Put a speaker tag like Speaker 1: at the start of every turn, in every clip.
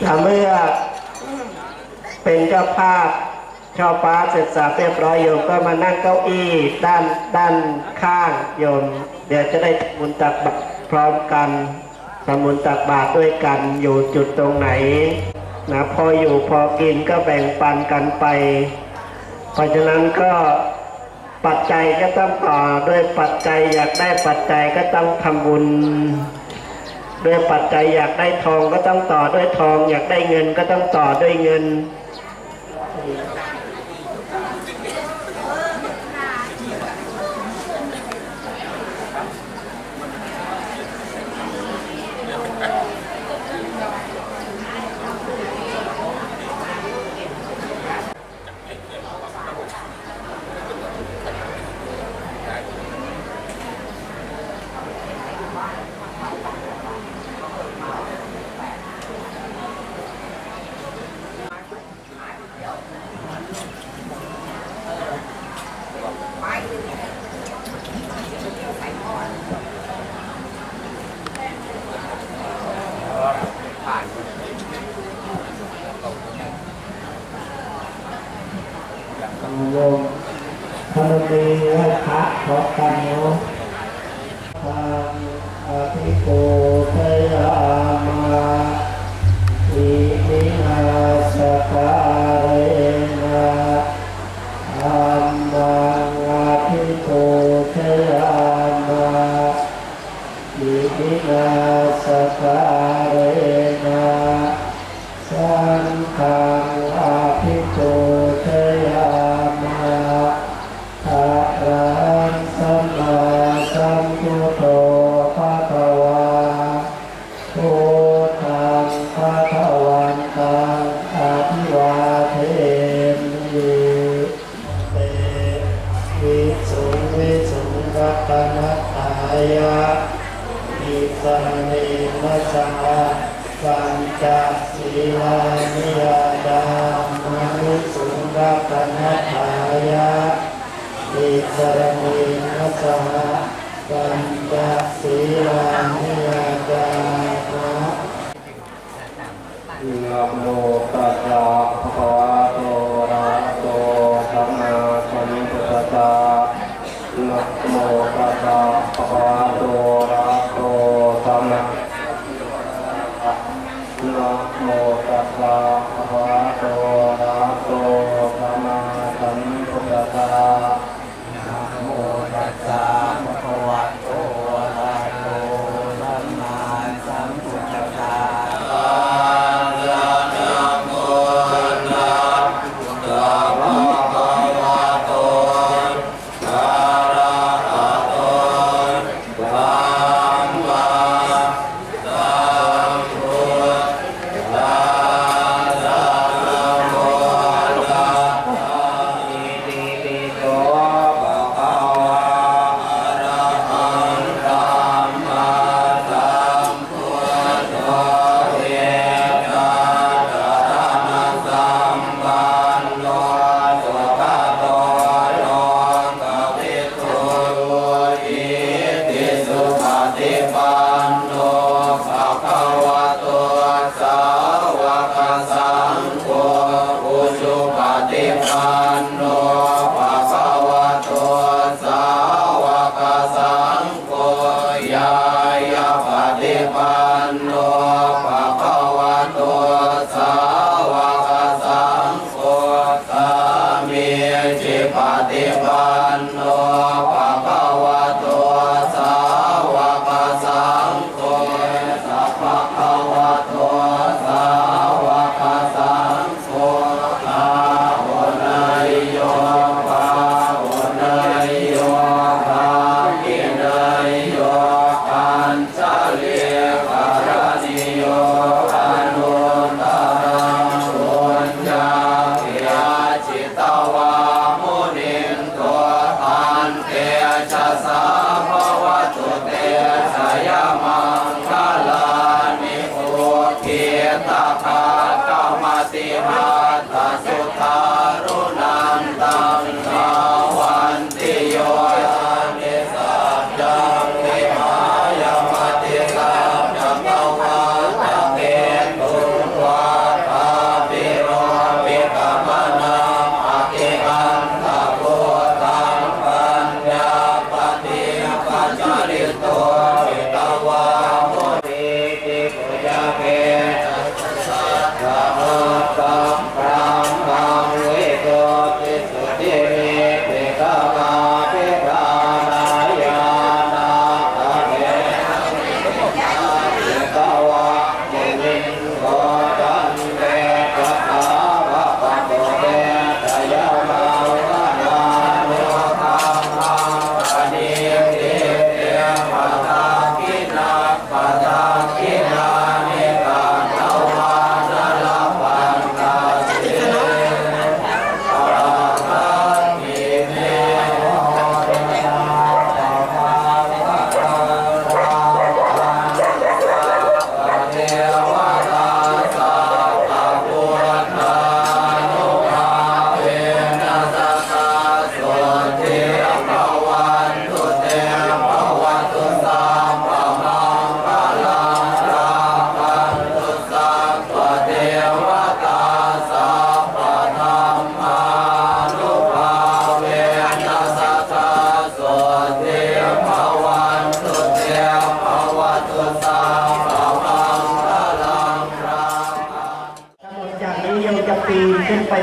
Speaker 1: แต่เมื่อเป็นเจ้าภาพช่อฟ้าเสร็จสับเรียบร้อยโยมก็มานั่งเก้าอี้ด้านด้านข้างโยม เดี๋ยวจะได้ทำบุญตักบาตรพร้อมกันทำบุญตักบาตรด้วยกันอยู่จุดตรงไหนนะพออยู่พอกินก็แบ่งปันกันไป เพราะฉะนั้นก็ปัจจัยก็ต้องต่อด้วยปัจจัยอยากได้ปัจจัยก็ต้องทำบุญ โดยปัจจัยอยากได้ทองก็ต้องต่อด้วยทอง อยากได้เงินก็ต้องต่อด้วยเงิน สรเนนะสังฆะปัญจศีลานิยาดามนุสุงรัตนัฏฐายะอิสรเนนะสังฆะปัญจศีลานิยาดามะ
Speaker 2: นะโมตัสสะภะคะวะโตอะระหะโตสัมมาสัมพุทธัสสะนะโมตัสสะ จิปติปันโนปะปะ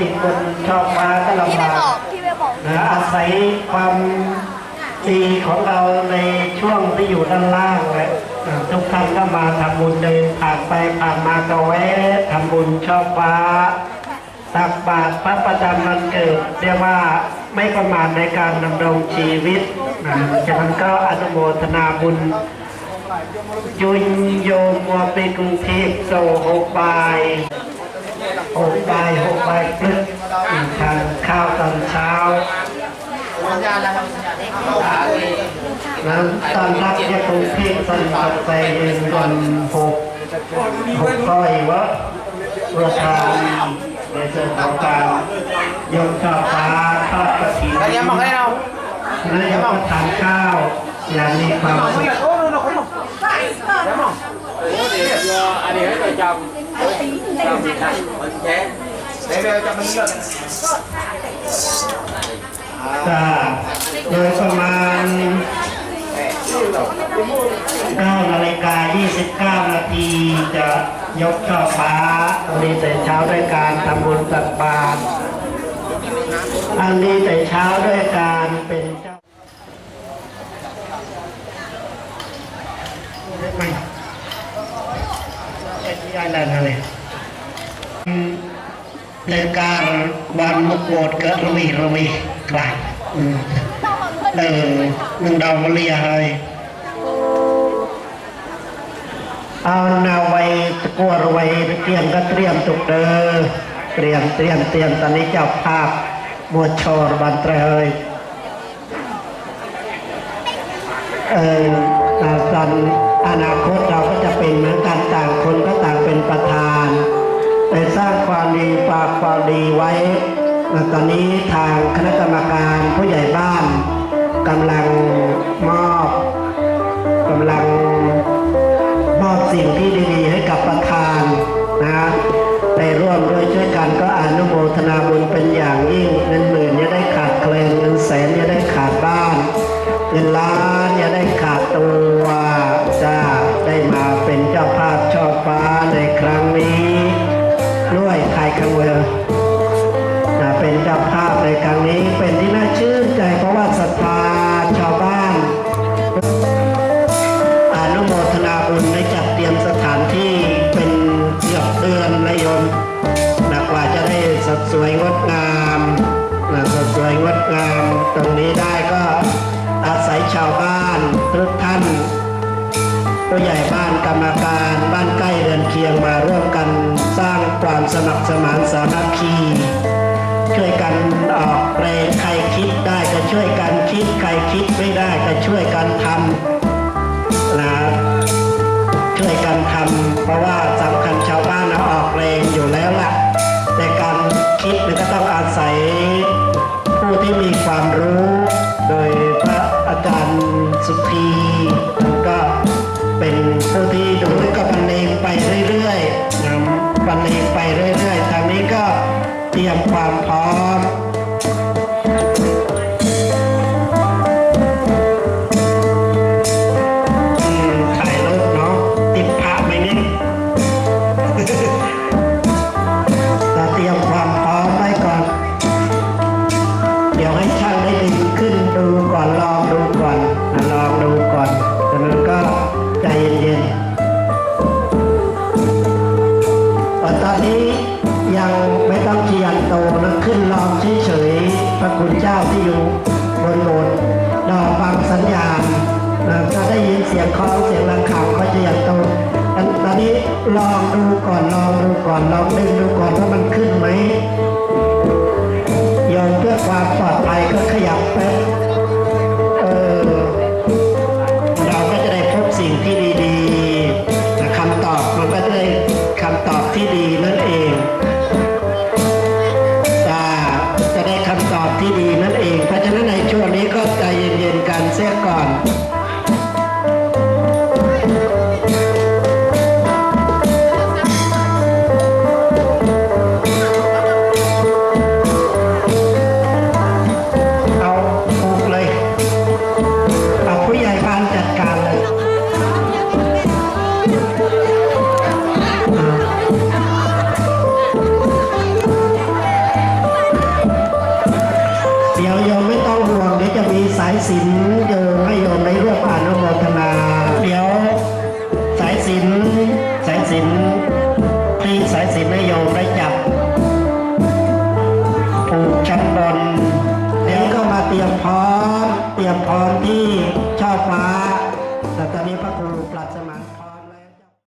Speaker 2: ติ
Speaker 1: ดบนช่องฟ้าก็
Speaker 3: พี่
Speaker 1: ลำ
Speaker 3: ไม่
Speaker 1: บาก
Speaker 3: บอกพี่ไม่บอก
Speaker 1: นะอาศัยความดีของเราในช่วงที่อยู่ด้านล่างและอ่าทุกท่านก็มาทำบุญเดินผ่านไปผ่านมาก็แวะทำบุญช่อฟ้าตักบาตรพระประจำวันเกิดเรียกว่าไม่ประมาทในการดำรงชีวิตนะฉะนั้นก็อนุโมทนาบุญยุนโยมมัวไปกรุงเทพโซหกบาย หกใบหกใบายพลึกทานข้าวตอนเช้านั้นตอนรับยากรุงเทพตอนปัดไปเย็นก่อนหกหกก้อยวะประธานในส่วนของการยกช่อฟ้าทอดกระถิ่น
Speaker 4: Kaya mo, kaya mo.
Speaker 1: และยังก็ทานข้าวอย่างมีความสุข ก็โดยประมาณ9นาฬิกา29 นาทีจะยกช่อฟ้าตรงนี้แต่เช้าด้วยการทำบุญตักบาตรอันนี้แต่เช้าด้วยการเป็นเจ้าได้ไมเป็นที่ไรนะเลยในการวันมุกโบดเกิดระวีร เลยการวันมกโอดกระวีระวีกลางอืมเออหนึ่งดาวมาเลียเลยเอานาไว้ตะกัวไว้เตรียมก็เตรียมตุกเดอเตรียมเตรียมเตรียมตอนนี้เจ้าภาพบวชชรบันเตรเลยเอออาสันอนาคตเราก็จะเป็นเหมือนกันต่างคนก็ต่างเป็นประธานไปสร้าง ดีฝากความดีไว้และตอนนี้ทางคณะกรรม งามตรงนี้ได้ก็อาศัยชาวบ้านทุกท่านผู้ใหญ่บ้านกรรมการบ้านใกล้เรือนเคียงมาร่วมกันสร้างความสมัครสมานสามัคคีช่วยกันออกแรงใครคิดได้ก็ช่วยกันคิดใครคิดไม่ได้ก็ช่วยกันทำนะช่วยกันทำเพราะว่าสำ พระคุณเจ้าที่อยู่บนโบสถ์รอฟังสัญญาณถ้าได้ยินเสียงคล้องเสียงรังข่างก็จะอยากโตตอนนี้ลองดูก่อนลองดูก่อนลองดึงดูก่อนว่ามันขึ้นไหมยอมเพื่อความปลอดภัยก็ขยับไป โยมไม่ต้องห่วงเดี๋ยวจะมีสายสินโยมให้โยมได้เลือกผ่านอนุโมทนา เดี๋ยวสายสินสายสิน